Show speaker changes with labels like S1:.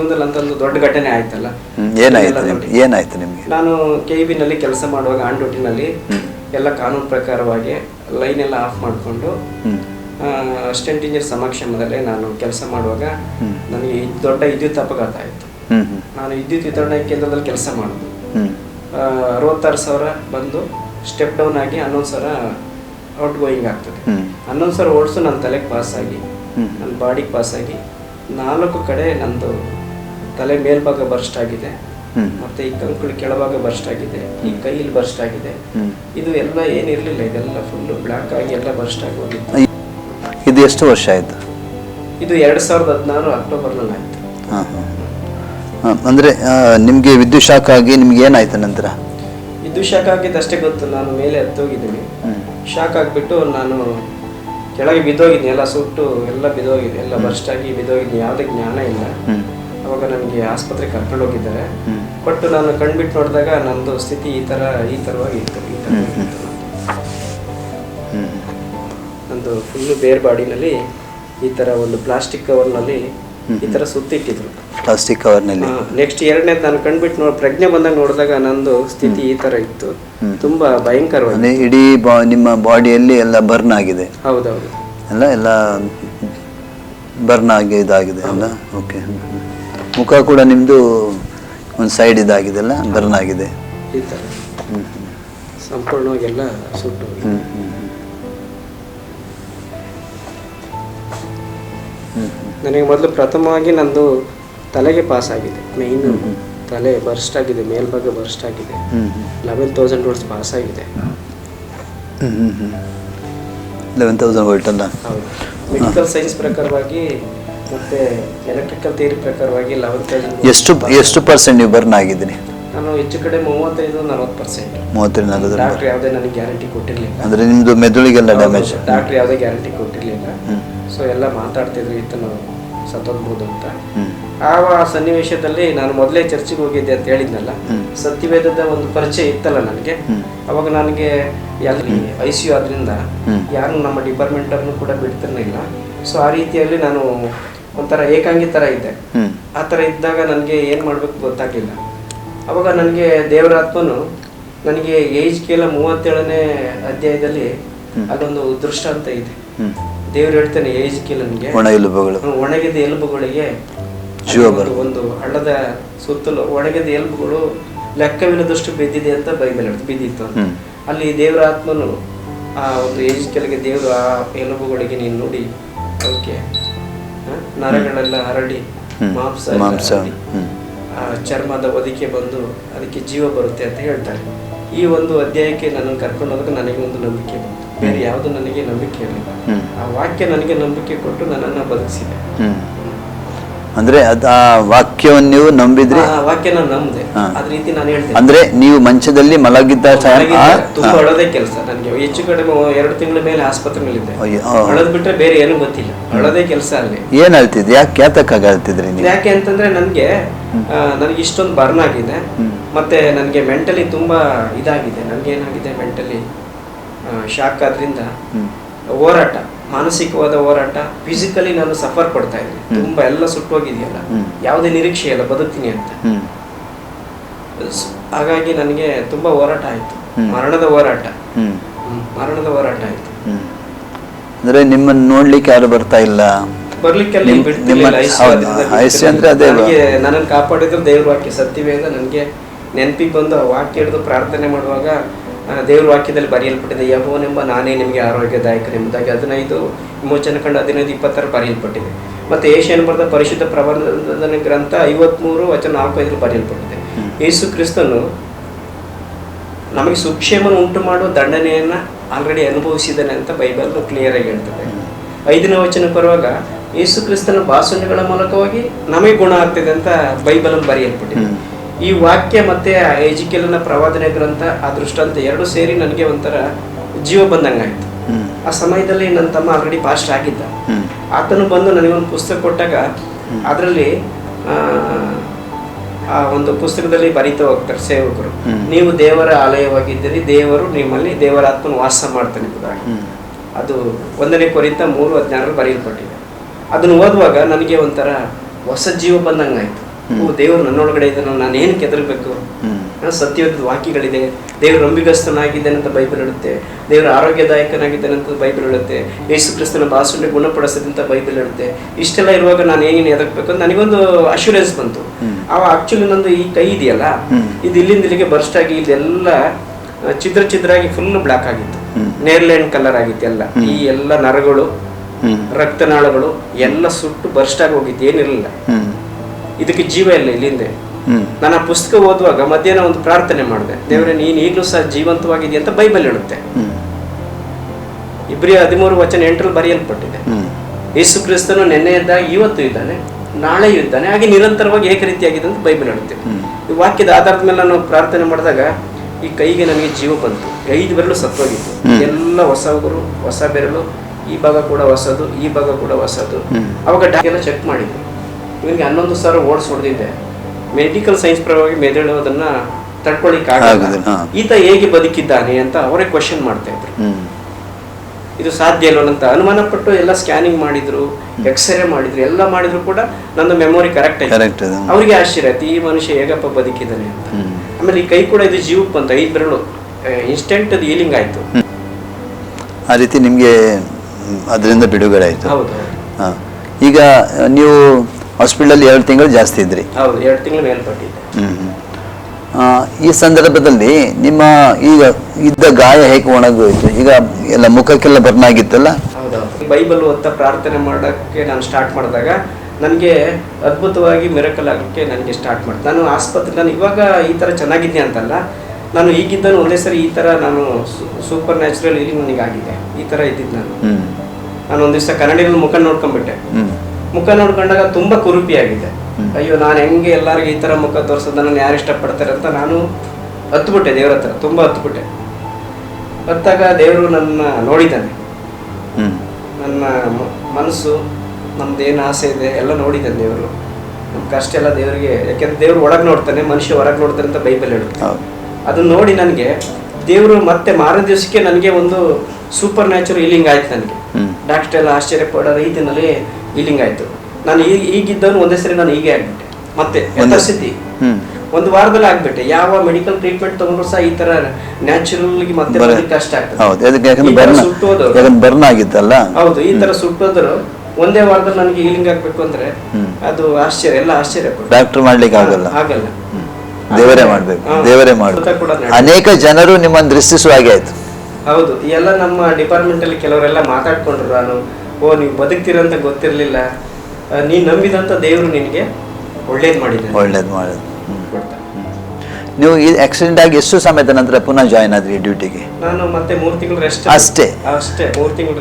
S1: ಜೀವನದಲ್ಲಿ ದೊಡ್ಡ ಘಟನೆ ಆಯ್ತಲ್ಲ?
S2: ಏನಾಯ್ತು ನಿಮ್ಗೆ? ಏನಾಯ್ತು ನಿಮಗೆ?
S1: ನಾನು ಕೆ ನಲ್ಲಿ ಕೆಲಸ ಮಾಡುವಾಗ ಆನ್ ಡ್ಯೂಟಿನಲ್ಲಿ ಎಲ್ಲ ಕಾನೂನು ಪ್ರಕಾರವಾಗಿ ಲೈನ್ ಎಲ್ಲ ಆಫ್ ಮಾಡಿಕೊಂಡು ಅಸಿಸ್ಟೆಂಟ್ ಇಂಜಿನಿಯರ್ ಸಮಕ್ಷಮದಲ್ಲಿ ನಾನು ಕೆಲಸ ಮಾಡುವಾಗ ನನಗೆ ದೊಡ್ಡ ವಿದ್ಯುತ್ ಅಪಘಾತ ಆಯಿತು. ನಾನು ವಿದ್ಯುತ್ ವಿತರಣಾ ಕೇಂದ್ರದಲ್ಲಿ ಕೆಲಸ ಮಾಡೋದು. ಅರವತ್ತಾರು ಸಾವಿರ ಬಂದು ಸ್ಟೆಪ್ ಡೌನ್ ಆಗಿ ಹನ್ನೊಂದು ಸಾವಿರ ಔಟ್ ಗೋಯಿಂಗ್ ಆಗ್ತದೆ. ಹನ್ನೊಂದು ಸಾವಿರ ಓಡಿಸು ನನ್ನ ತಲೆಗೆ ಪಾಸ್ ಆಗಿ ನನ್ನ ಬಾಡಿಗೆ ಪಾಸ್ ಆಗಿ ನಾಲ್ಕು ಕಡೆ ನಂದು ತಲೆ ಮೇಲ್ಭಾಗ ಬರ್ಸ್ಟ್ ಆಗಿದೆ. ಮತ್ತೆ ಈ ಕಂಕುಳು ಕೆಳಭಾಗ ಬರ್ಸ್ಟ್ ಆಗಿದೆ. ಈ ಕೈಯಲ್ಲಿ ಬರ್ಸ್ಟ್ ಆಗಿದೆ. ಇದು ಎಲ್ಲ ಏನಿರಲಿಲ್ಲ ಇದೆಲ್ಲ ಫುಲ್ ಬ್ಲ್ಯಾಕ್ ಆಗಿ ಎಲ್ಲ ಬರ್ಸ್ಟ್ ಆಗಿ ಹೋಗಿತ್ತು
S2: ಇದು ಎಷ್ಟು ವರ್ಷ ಆಯ್ತು?
S1: ಇದು ಎರಡು ಸಾವಿರದ ಹದಿನಾರು ಅಕ್ಟೋಬರ್ನಲ್ಲಿ ಆಯಿತು
S2: ಅಂದರೆ ನಿಮಗೆ ವಿದ್ಯುತ್ ಶಾಕ್ ಆಗಿ ನಿಮ್ಗೆ ಏನಾಯ್ತು ನಂತರ?
S1: ವಿದ್ಯುತ್ ಶಾಕ್ ಆಗಿದ್ದು ಅಷ್ಟೇ ಗೊತ್ತು ನಾನು ಮೇಲೆ ಹತ್ತೋಗಿದ್ದೀನಿ ಶಾಕ್ ಆಗಿಬಿಟ್ಟು ನಾನು ಕೆಳಗೆ ಬಿದ್ದೋಗಿದ್ದೀನಿ ಎಲ್ಲ ಸುಟ್ಟು ಎಲ್ಲ ಬಿದ್ದೋಗಿದೆ ಎಲ್ಲ ಬರ್ಸ್ಟ್ ಆಗಿ ಬಿದ್ದೋಗಿದ್ದೀನಿ ಯಾವುದೇ ಜ್ಞಾನ ಇಲ್ಲ. ಅವಾಗ ನನಗೆ ಆಸ್ಪತ್ರೆಗೆ ಕರ್ಕೊಂಡು ಹೋಗಿದ್ದಾರೆ. ಕೊಟ್ಟು ನಾನು ಕಣ್ಬಿಟ್ಟು ನೋಡಿದಾಗ ನಂದು ಸ್ಥಿತಿ ಈ ಥರ ಈ ಥರವಾಗಿ ಇತ್ತು ಈ ಥರ. ಇತ್ತು. ನಂದು ಫುಲ್ಲು ಬೇರ್ ಬಾಡಿನಲ್ಲಿ ಈ ಥರ ಒಂದು ಪ್ಲಾಸ್ಟಿಕ್ ಕವರ್ನಲ್ಲಿ ಈ ಥರ ಸುತ್ತಿಟ್ಟಿದ್ರು.
S2: ಪ್ಲಾಸ್ಟಿಕ್ ಕವರ್ನಲ್ಲಿ
S1: ನೆಕ್ಸ್ಟ್ ಎರಡನೇ ನಾನು ಕಣ್ಬಿಟ್ಟು ನೋಡಿ ಪ್ರಜ್ಞೆ ಬಂದಾಗ ನೋಡಿದಾಗ ನಂದು ಸ್ಥಿತಿ ಈ ಥರ ಇತ್ತು. ತುಂಬಾ ಭಯಂಕರವಾಗಿ
S2: ಇಡೀ ಬಾ ನಿಮ್ಮ ಬಾಡಿಯಲ್ಲಿ ಎಲ್ಲ ಬರ್ನ್ ಆಗಿದೆ.
S1: ಹೌದೌದು.
S2: ಎಲ್ಲ ಎಲ್ಲ ಬರ್ನ್ ಆಗಿ ಇದಾಗಿದೆ ಅಲ್ಲ? ಓಕೆ ಮುಖ ಕೂಡ ನಿಮ್ಮದು ಒಂದು ಸೈಡ್ ಇದಾಗಿದೆ ಅಲ್ಲ? ಬರ್ನ್ ಆಗಿದೆ.
S1: ಈ ಥರ
S2: ಹ್ಮ್
S1: ಸಂಪೂರ್ಣವಾಗಿ ಎಲ್ಲ ಸುಟ್ಟು
S2: ಹ್ಮ್.
S1: ನನಗೆ ಮೊದಲು ಪ್ರಥಮವಾಗಿ ನಂದು ತಲೆಗೆ ಪಾಸ್ ಆಗಿದೆ. ಮೇಯ್ನು ತಲೆ ಬರ್ಸ್ಟ್ ಆಗಿದೆ ಮೇಲ್ಭಾಗ ಬರ್ಸ್ಟ್ ಆಗಿದೆ. ಲೆವೆನ್ ತೌಸಂಡ್ ವರ್ಡ್ಸ್ ಪಾಸ್ ಆಗಿದೆ.
S2: Hmm hmm eleven thousand volt ಅಲ್ಲ?
S1: ಹೌದು. ಮೆಡಿಕಲ್ ಸೈನ್ಸ್ ಪ್ರಕಾರವಾಗಿ ಮತ್ತೆ ಎಲೆಕ್ಟ್ರಿಕಲ್ ಥಿಯರಿ ಪ್ರಕಾರವಾಗಿ ಲೆವೆನ್
S2: ಎಷ್ಟು ಎಷ್ಟು ಪರ್ಸೆಂಟ್ ನೀವು ಬರ್ನ್ ಆಗಿದ್ದೀನಿ
S1: ನಾನು ಹೆಚ್ಚು ಕಡೆ ಮೂವತ್ತೈದು ನಲವತ್ತು ಪರ್ಸೆಂಟ್
S2: ಮೂವತ್ತೈದು ನಲವತ್ತು
S1: ಡಾಕ್ಟ್ರ್ ಯಾವುದೇ ನನಗೆ ಗ್ಯಾರಂಟಿ ಕೊಟ್ಟಿರಲಿಲ್ಲ.
S2: ಅಂದ್ರೆ ನಿಮ್ಮದು ಮೆದುಳಿಗೆಲ್ಲ ಡ್ಯಾಮೇಜ್
S1: ಡಾಕ್ಟ್ರ್ ಯಾವುದೇ ಗ್ಯಾರಂಟಿ ಕೊಟ್ಟಿರಲಿಲ್ಲ. ಸೊ ಎಲ್ಲ ಮಾತಾಡ್ತಿದ್ರು ಈತನು ಸತ್ತೋಗ್ಬೋದು ಅಂತ. ಆ ಸನ್ನಿವೇಶದಲ್ಲಿ ನಾನು ಮೊದಲೇ ಚರ್ಚಿಗೆ ಹೋಗಿದ್ದೆ ಅಂತ ಹೇಳಿದ್ನಲ್ಲ. ಸತ್ಯವೇದದ ಒಂದು ಪರಿಚಯ ಇತ್ತಲ್ಲ ನನಗೆ. ಅವಾಗ ನನಗೆ ಎಲ್ಲಿ ಐ ಸಿ ಯು ಆದ್ರಿಂದ ಯಾರು ನಮ್ಮ ಡಿಪಾರ್ಟ್ಮೆಂಟ್ ಅವ್ರನ್ನು ಕೂಡ ಬಿಡ್ತಿರ್ಲಿಲ್ಲ. ಸೊ ಆ ರೀತಿಯಲ್ಲಿ ನಾನು ಒಂಥರ ಏಕಾಂಗಿ ತರ ಇದ್ದೆ
S2: ಹ್ಮ್.
S1: ಆ ತರ ಇದ್ದಾಗ ನನಗೆ ಏನು ಮಾಡಬೇಕು ಗೊತ್ತಾಗಲಿಲ್ಲ. ಅವಾಗ ನನಗೆ ದೇವರ ಆತ್ಮನು ನನಗೆ ಏಜ್ ಕೇಳ ಮೂವತ್ತೇಳನೇ ಅಧ್ಯಾಯದಲ್ಲಿ ಅದೊಂದು ದೃಷ್ಟ ಅಂತ ಇದೆ. ದೇವ್ರು ಹೇಳ್ತಾನೆ ಏಜ್ ನನಗೆ
S2: ನನ್ಗೆ
S1: ಒಣಗಿದ ಎಲುಬುಗಳಿಗೆ ಒಂದು- ಹಳ್ಳದ ಸುತ್ತಲೂ ಒಣಗಿದ ಎಲುಬುಗಳು ಲೆಕ್ಕವಿಲ್ಲದಷ್ಟು ಬಿದ್ದಿದೆ ಅಂತ ಬೈಬಲ್ ಹೇಳ್ತು ಬಿದ್ದಿತ್ತು ಅಲ್ಲಿ ದೇವರ ಆತ್ಮನು ಆ ಒಂದು ಏಜ್ ಕೆಳಗೆ ದೇವರು ಆ ಎಲುಬುಗಳಿಗೆ ನೀನು ನೋಡಿ ಅವಕ್ಕೆ ನರಗಳೆಲ್ಲ ಹರಡಿ ಮಾಂಸ
S2: ಮಾಂಸ.
S1: ಆ ಚರ್ಮದ ಒದಿಕೆ ಬಂದು ಅದಕ್ಕೆ ಜೀವ ಬರುತ್ತೆ ಅಂತ ಹೇಳ್ತಾರೆ. ಈ ಒಂದು ಅಧ್ಯಾಯಕ್ಕೆ ನನ್ನನ್ನು ಕರ್ಕೊಂಡು ಹೋದಾಗ ನನಗೆ ಒಂದು ನಂಬಿಕೆ ಬಂತು. ಬೇರೆ ಯಾವುದು ನನಗೆ ನಂಬಿಕೆ ಇರಲಿಲ್ಲ. ಆ ವಾಕ್ಯ ನನಗೆ ನಂಬಿಕೆ ಕೊಟ್ಟು ನನ್ನನ್ನು ಬದುಕಿಸಿದೆ.
S2: ಅಂದ್ರೆ ಅದ್ ಆ ವಾಕ್ಯವನ್ನು ನೀವು ನಂಬಿದ್ರಿ?
S1: ಆ ವಾಕ್ಯ ನಾನು ನಂಬಿದೆ.
S2: ಹಾ.
S1: ರೀತಿ ನಾನು ಹೇಳ್ತೇನೆ.
S2: ಅಂದ್ರೆ ನೀವು ಮಂಚದಲ್ಲಿ ಮಲಗಿದ್ದ ಟೈಮ್
S1: ನನಗೆ ತುಂಬಾ ಅಳೋದೇ ಕೆಲಸ ನನಗೆ. ಹೆಚ್ಚು ಕಡಿಮೆ ಎರಡು ತಿಂಗಳ ಮೇಲೆ ಆಸ್ಪತ್ರೆಯಲ್ಲಿದ್ದೆ
S2: ಅಯ್ಯೋ, ಆ.
S1: ಅಳದ್ ಬಿಟ್ರೆ ಬೇರೆ ಏನು ಗೊತ್ತಿಲ್ಲ. ಅಳೋದೇ ಕೆಲಸ ಅಲ್ಲಿ.
S2: ಏನ್ ಹೇಳ್ತಿದ್ರಿ? ಯಾಕೆ ಯಾತಕ್ಕಾಗಿ ನೀವು?
S1: ಯಾಕೆ ಅಂತಂದ್ರೆ ನನಗೆ ನನಗೆ ಇಷ್ಟೊಂದು ಬರ್ನ್ ಆಗಿದೆ. ಮತ್ತೆ ನನಗೆ ಮೆಂಟಲಿ ತುಂಬಾ ಇದಾಗಿದೆ. ನನಗೆ ಏನಾಗಿದೆ ಮೆಂಟಲಿ ಶಾಕ್ ಆದ್ರಿಂದ. ಹೋರಾಟ. ಮಾನಸಿಕವಾದ ಹೋರಾಟ ಫಿಸಿಕಲಿ ನಾನು ಸಫರ್ ಪಡ್ತಾ ಇದ್ದೀನಿ. ತುಂಬಾ ಎಲ್ಲ ಸುಟ್ಟೋಗಿದೆಯಲ್ಲ. ಯಾವುದೇ ನಿರೀಕ್ಷೆ ಇಲ್ಲ ಬದುಕ್ತೀನಿ ಅಂತ. ಹಾಗಾಗಿ ನನಗೆ ತುಂಬಾ ಹೋರಾಟ ಆಯ್ತು. ಮರಣದ ಹೋರಾಟ. ಮರಣದ ಹೋರಾಟ ಆಯ್ತು.
S2: ಅಂದ್ರೆ ನಿಮ್ಮನ್ನ ನೋಡ್ಲಿಕ್ಕೆ ಯಾರು ಬರ್ತಾ ಇಲ್ಲ?
S1: ಬರ್ಲಿಕ್ಕೆಲ್ಲ ಆದ್ರಿಂದ
S2: ಅಂದ್ರೆ ಅದೇ
S1: ನನಗೆ ನನ್ನನ್ನು ಕಾಪಾಡಿದ್ರು ದೇವ್ರ ವಾಕ್ಯ ಸತ್ಯವೇದ ನನಗೆ ನೆನಪಿಗೆ ಬಂದು ವಾಕ್ಯ ಹಿಡಿದು ಪ್ರಾರ್ಥನೆ ಮಾಡುವಾಗ ದೇವ್ರ ವಾಕ್ಯದಲ್ಲಿ ಬರೆಯಲ್ಪಟ್ಟಿದೆ ಯಹೋನೆಂಬ ನಾನೇ ನಿಮಗೆ ಆರೋಗ್ಯದಾಯಕನೆಂಬುದಾಗಿ ಹದಿನೈದು ವಿಮೋಚನೆ ಕಂಡು ಹದಿನೈದು ಇಪ್ಪತ್ತರ ಬರೆಯಲ್ಪಟ್ಟಿದೆ. ಮತ್ತೆ ಏಷ್ಯನ್ ಬರೆದ ಪರಿಶುದ್ಧ ಪ್ರಬಂಧನ ಗ್ರಂಥ ಐವತ್ಮೂರು ವಚನ ನಾಲ್ಕು ಐದು ಬರೆಯಲ್ಪಟ್ಟಿದೆ ಯೇಸು ಕ್ರಿಸ್ತನು ನಮಗೆ ಸುಕ್ಷೇಮನ ಉಂಟು ಮಾಡುವ ದಂಡನೆಯನ್ನ ಆಲ್ರೆಡಿ ಅನುಭವಿಸಿದ್ದಾನೆ ಅಂತ ಬೈಬಲ್ ಕ್ಲಿಯರ್ ಆಗಿ ಹೇಳ್ತದೆ. ಐದನೇ ವಚನ ಬರುವಾಗ ಯೇಸು ಕ್ರಿಸ್ತನ ಭಾಷಣಗಳ ಮೂಲಕವಾಗಿ ನಮಗೆ ಗುಣ ಆಗ್ತಿದೆ ಅಂತ ಬೈಬಲ್ ಬರೆಯಲ್ಪಟ್ಟಿದೆ. ಈ ವಾಕ್ಯ ಮತ್ತೆ ಎಜಿಕೆಲನ ಪ್ರವಾದನೆ ಗ್ರಂಥ ಆ ದೃಷ್ಟಾಂತ ಎರಡು ಸೇರಿ ನನಗೆ ಒಂಥರ ಜೀವ ಬಂದಂಗೆ
S2: ಆಯ್ತು.
S1: ಆ ಸಮಯದಲ್ಲಿ ನನ್ನ ತಮ್ಮ ಆಲ್ರೆಡಿ ಪಾಸ್ಟ್ ಆಗಿದ್ದ. ಆತನು ಬಂದು ನನಗೊಂದು ಪುಸ್ತಕ ಕೊಟ್ಟಾಗ ಅದರಲ್ಲಿ ಆ ಒಂದು ಪುಸ್ತಕದಲ್ಲಿ ಬರೀತಾ ಹೋಗ್ತಾರೆ ಸೇವಕರು. ನೀವು ದೇವರ ಆಲಯವಾಗಿದ್ದೀರಿ ದೇವರು ನಿಮ್ಮಲ್ಲಿ ದೇವರ ಆತ್ಮನ ವಾಸ ಮಾಡ್ತಾನೆ ಅದು ಒಂದನೇ ಕೊರಿಂದ ಮೂರು ಹದಿನಾರರಲ್ಲಿ ಬರೆಯಲ್ಪಟ್ಟಿದೆ. ಅದನ್ನು ಓದುವಾಗ ನನಗೆ ಒಂಥರ ಹೊಸ ಜೀವ ಬಂದಂಗಾಯ್ತು ಓ ದೇವರು ನನ್ನೊಳಗಡೆ ಇದ್ದಾನೆ ನಾನು ಏನು ಕೆದರ್ಬೇಕು ಸತ್ಯವಾದ ವಾಕ್ಯಗಳಿದೆ. ದೇವರು ನಂಬಿಗಸ್ತನಾಗಿದ್ದಾನೆ ಅಂತ ಬೈಬಲ್ ಹೇಳುತ್ತೆ. ದೇವರು ಆರೋಗ್ಯದಾಯಕನಾಗಿದ್ದಾನೆ ಅಂತ ಬೈಬಲ್ ಹೇಳುತ್ತೆ. ಯೇಸು ಕ್ರಿಸ್ತನ ಬಾಸುಂಡೆ ಗುಣಪಡಿಸಿದಂತ ಬೈಬಲ್ ಹೇಳುತ್ತೆ. ಇಷ್ಟೆಲ್ಲ ಇರುವಾಗ ನಾನು ಏನೇನು ಎದಕ್ಬೇಕು ಅಂತ ನನಗೊಂದು ಅಶ್ಯೂರೆನ್ಸ್ ಬಂತು. ಅವ ಆಕ್ಚುಲಿ ನಂದು ಈ ಕೈ ಇದೆಯಲ್ಲ. ಇದು ಇಲ್ಲಿಂದ ಇಲ್ಲಿಗೆ ಬರ್ಸ್ಟ್ ಆಗಿ ಇದೆಲ್ಲ ಚಿತ್ರ ಚಿದ್ರ ಚಿದ್ರಾಗಿ ಫುಲ್ ಬ್ಲಾಕ್ ಆಗಿತ್ತು. ನೇರ್ಲೆಂಡ್ ಕಲರ್ ಆಗಿತ್ತು ಎಲ್ಲ. ಈ ಎಲ್ಲ ನರಗಳು ರಕ್ತನಾಳಗಳು ಎಲ್ಲ ಸುಟ್ಟು ಬರ್ಸ್ಟ್ ಆಗಿ ಹೋಗಿತ್ತು. ಏನಿರಲಿಲ್ಲ. ಇದಕ್ಕೆ ಜೀವ ಇಲ್ಲ ಇಲ್ಲಿಂದೆ ನಾನು ಆ ಪುಸ್ತಕ ಓದುವಾಗ ಮಧ್ಯಾಹ್ನ ಒಂದು ಪ್ರಾರ್ಥನೆ ಮಾಡಿದೆ. ದೇವರೇ ನೀನು ಈಗಲೂ ಸಹ ಜೀವಂತವಾಗಿದೆಯಾ ಅಂತ ಬೈಬಲ್ ಹೇಳುತ್ತೆ.
S2: ಇಬ್ಬರಿ
S1: ಇಬ್ರಿಯ ಹದಿಮೂರು ವಚನ ಎಂಟರಲ್ಲಿ ಬರೆಯಲ್ಪಟ್ಟಿದೆ. ಯೇಸು ಕ್ರಿಸ್ತನು ನೆನ್ನೆ ಇದ್ದಾಗ ಇವತ್ತು ಇದ್ದಾನೆ ನಾಳೆಯೂ ಇದ್ದಾನೆ ಹಾಗೆ ನಿರಂತರವಾಗಿ ಏಕ ರೀತಿಯಾಗಿದೆ ಅಂತ ಬೈಬಲ್ ಹೇಳುತ್ತೆ. ಈ ವಾಕ್ಯದ ಆಧಾರದ ಮೇಲೆ ನಾನು ಪ್ರಾರ್ಥನೆ ಮಾಡಿದಾಗ ಈ ಕೈಗೆ ನನಗೆ ಜೀವ ಬಂತು. ಐದು ಬೆರಳು ಸತ್ತೋಗಿತ್ತು. ಎಲ್ಲ ಹೊಸ ಉಗುರು ಹೊಸ ಬೆರಳು ಈ ಭಾಗ ಕೂಡ ಹೊಸದು ಈ ಭಾಗ ಕೂಡ ಹೊಸದು. ಅವಾಗ ಡಾಕ್ಟರ್ ಚೆಕ್ ಮಾಡಿದ್ರು ಇವನಿಗೆ ಹನ್ನೊಂದು ಸಾವಿರ ಓಡಿಸ್ ಹೊಡೆದಿದ್ದೆ ಮೆಡಿಕಲ್ ಸೈನ್ಸ್ ಪರವಾಗಿ ಮೆದುಳೋದನ್ನ ತಡ್ಕೊಳ್ಳಿಕ್ಕೆ ಆಗಲ್ಲ. ಈತ ಹೇಗೆ ಬದುಕಿದ್ದಾನೆ ಅಂತ ಅವರೇ ಕ್ವಶನ್ ಮಾಡ್ತಾ ಇದ್ರು. ಇದು ಸಾಧ್ಯ ಇಲ್ವಲ್ಲ ಅಂತ ಅನುಮಾನ ಪಟ್ಟು ಎಲ್ಲ ಸ್ಕ್ಯಾನಿಂಗ್ ಮಾಡಿದ್ರು ಎಕ್ಸ್ರೇ ಮಾಡಿದ್ರು ಎಲ್ಲ ಮಾಡಿದ್ರು ಕೂಡ ನನ್ನ ಮೆಮೊರಿ ಕರೆಕ್ಟ್ ಆಯ್ತು. ಅವ್ರಿಗೆ ಆಶ್ಚರ್ಯ ಆಯ್ತು ಈ ಮನುಷ್ಯ ಹೇಗಪ್ಪ ಬದುಕಿದ್ದಾನೆ ಅಂತ. ಆಮೇಲೆ ಈ ಕೈ ಕೂಡ ಇದು ಜೀವಕ್ಕೆ ಬಂತು ಐದು ಬೆರಳು ಇನ್ಸ್ಟೆಂಟ್ ಅದು ಹೀಲಿಂಗ್ ಆಯ್ತು.
S2: ಆ ರೀತಿ ನಿಮಗೆ ಅದರಿಂದ ಬಿಡುಗಡೆ ಆಯಿತು. ಈಗ ನೀವು ಹಾಸ್ಪಿಟಲಲ್ಲಿ ಎರಡು ತಿಂಗಳು ಜಾಸ್ತಿ ಇದ್ರಿ?
S1: ಹೌದು ಎರಡು ತಿಂಗಳು ಮೇಲ್ಪಟ್ಟಿದ್ದೆ.
S2: ಈ ಸಂದರ್ಭದಲ್ಲಿ ನಿಮ್ಮ ಈಗ ಇದ್ದ ಗಾಯ ಹೇಗೆ ಒಣಗೋಯ್ತು? ಈಗ ಎಲ್ಲ ಮುಖಕ್ಕೆಲ್ಲ ಬರ್ನ್ ಆಗಿತ್ತಲ್ಲ
S1: ಹೌದೌದು ಬೈಬಲ್ ಓದ್ತಾ ಪ್ರಾರ್ಥನೆ ಮಾಡೋಕ್ಕೆ ನಾನು ಸ್ಟಾರ್ಟ್ ಮಾಡಿದಾಗ ನನಗೆ ಅದ್ಭುತವಾಗಿ ಮಿರಕಲ್ ಆಗೋಕ್ಕೆ ನನಗೆ ಸ್ಟಾರ್ಟ್ ಮಾಡಿದೆ. ನಾನು ಆಸ್ಪತ್ರೆ ನಾನು ಇವಾಗ ಈ ಥರ ಚೆನ್ನಾಗಿದ್ದೆ ಅಂತಲ್ಲ ನಾನು ಈಗಿದ್ದನು ಒಂದೇ ಸರಿ ಈ ಥರ ನಾನು ಸೂಪರ್ ನ್ಯಾಚುರಲ್ ಇಲ್ಲಿ ನನಗೆ ಆಗಿದೆ ಈ ಥರ ಇದ್ದಿದ್ದು ನಾನು. ನಾನು ಒಂದು ದಿವಸ ಕನ್ನಡಿಯಲ್ಲಿ ಮುಖ
S2: ನೋಡ್ಕೊಂಬಿಟ್ಟೆ
S1: ಮುಖ ನೋಡ್ಕೊಂಡಾಗ ತುಂಬಾ ಕುರುಪಿ ಆಗಿದೆ. ಅಯ್ಯೋ ನಾನು ಹೆಂಗೆ ಎಲ್ಲರಿಗೂ ಈ ಥರ ಮುಖ ತೋರಿಸೋದು ನನ್ನ ಯಾರು ಇಷ್ಟಪಡ್ತಾರೆ ಅಂತ ನಾನು ಹತ್ಬಿಟ್ಟೆ ದೇವ್ರ ಹತ್ರ ತುಂಬ ಹತ್ಬಿಟ್ಟೆ. ಹತ್ತಾಗ ದೇವರು ನನ್ನ ನೋಡಿದ್ದಾನೆ ನನ್ನ ಮನಸ್ಸು ನಮ್ದೇನು ಆಸೆ ಇದೆ ಎಲ್ಲ ನೋಡಿದ್ದಾನೆ ದೇವರು. ನಮ್ಮ ಕಷ್ಟ ಎಲ್ಲ ದೇವರಿಗೆ ಯಾಕೆಂದ್ರೆ ದೇವ್ರು ಒಳಗೆ ನೋಡ್ತಾನೆ ಮನುಷ್ಯ ಹೊರಗೆ ನೋಡ್ತಾನೆ ಅಂತ ಬೈಬಲ್ ಹೇಳುತ್ತೆ. ಅದನ್ನ ನೋಡಿ ನನಗೆ ದೇವರು ಮತ್ತೆ ಮಾರನೇ ದಿವಸಕ್ಕೆ ನನಗೆ ಒಂದು ಸೂಪರ್ ನ್ಯಾಚುರಲ್ ಹೀಲಿಂಗ್ ಆಯ್ತು ನನಗೆ. ಡಾಕ್ಟರ್ ಎಲ್ಲ ಆಶ್ಚರ್ಯ ಪಡೋ ರೀತಿಯಲ್ಲಿ ಹೀಲಿಂಗ್ ಆಯ್ತು. ನಾನು ಈಗ ಈಗಿದ್ದವನು ಒಂದೇ ಸರಿ ನಾನು ಹೀಗೆ ಆಗ್ಬಿಟ್ಟೆ. ಮತ್ತೆ ಯಥಾಸ್ಥಿತಿ. ಒಂದು ವಾರದಲ್ಲಿ ಆಗ್ಬಿಟ್ಟೆ. ಯಾವ ಮೆಡಿಕಲ್ ಟ್ರೀಟ್ಮೆಂಟ್ ತಗೊಂಡ್ರು ಸಹ ಈ ತರ ನ್ಯಾಚುರಲ್ ಮತ್ತೆ ಕಷ್ಟ ಆಗ್ತದೆ.
S2: ಬರ್ನ್. ಆಗಿತ್ತಲ್ಲ?
S1: ಹೌದು. ಈ ತರ ಸುಟ್ಟೋದ್ರು ಒಂದೇ ವಾರದಲ್ಲಿ ನನಗೆ ಹೀಲಿಂಗ್ ಆಗ್ಬೇಕು ಅಂದ್ರೆ ಅದು ಆಶ್ಚರ್ಯ ಎಲ್ಲ ಆಶ್ಚರ್ಯ
S2: ಡಾಕ್ಟರ್ ಮಾಡ್ಲಿಕ್ಕೆ ಆಗಲ್ಲ.
S1: ಆಗಲ್ಲ.
S2: ದೇವರೇ ಮಾಡ್ಬೇಕು. ದೇವರೇ ಮಾಡ್ಬೇಕು.
S1: ನಡೆಯುತ್ತೆ.
S2: ಅನೇಕ ಜನರು ನಿಮ್ಮನ್ನು ದೃಷ್ಟಿಸುವ ಹಾಗೆ ಆಯ್ತು.
S1: ಹೌದು. ಎಲ್ಲ ನಮ್ಮ ಡಿಪಾರ್ಟ್ಮೆಂಟ್ ಅಲ್ಲಿ ಕೆಲವರೆಲ್ಲ ಮಾತಾಡ್ಕೊಂಡ್ರು ನಾನು. ಓ ನೀವು ಬದುಕ್ತೀರಂತ ಗೊತ್ತಿರ್ಲಿಲ್ಲ. ಗೊತ್ತಿರಲಿಲ್ಲ ನೀನ್ ನಂಬಿದಂತ ದೇವರು ನಿನಗೆ ಒಳ್ಳೇದು ಮಾಡಿದ
S2: ಒಳ್ಳೇದು ಮಾಡೋದು. ನೀವು ಈ ಆಕ್ಸಿಡೆಂಟ್ ಆಗಿ ಎಷ್ಟು ಸಮಯದ ನಂತರ ಪುನಃ ಜಾಯ್ನ್ ಆದ್ರಿ ಡ್ಯೂಟಿಗೆ
S1: ನಾನು ಮತ್ತೆ ಮೂರು ತಿಂಗಳು ರೆಸ್ಟ್
S2: ಅಷ್ಟೇ?
S1: ಅಷ್ಟೇ ಮೂರು ತಿಂಗಳು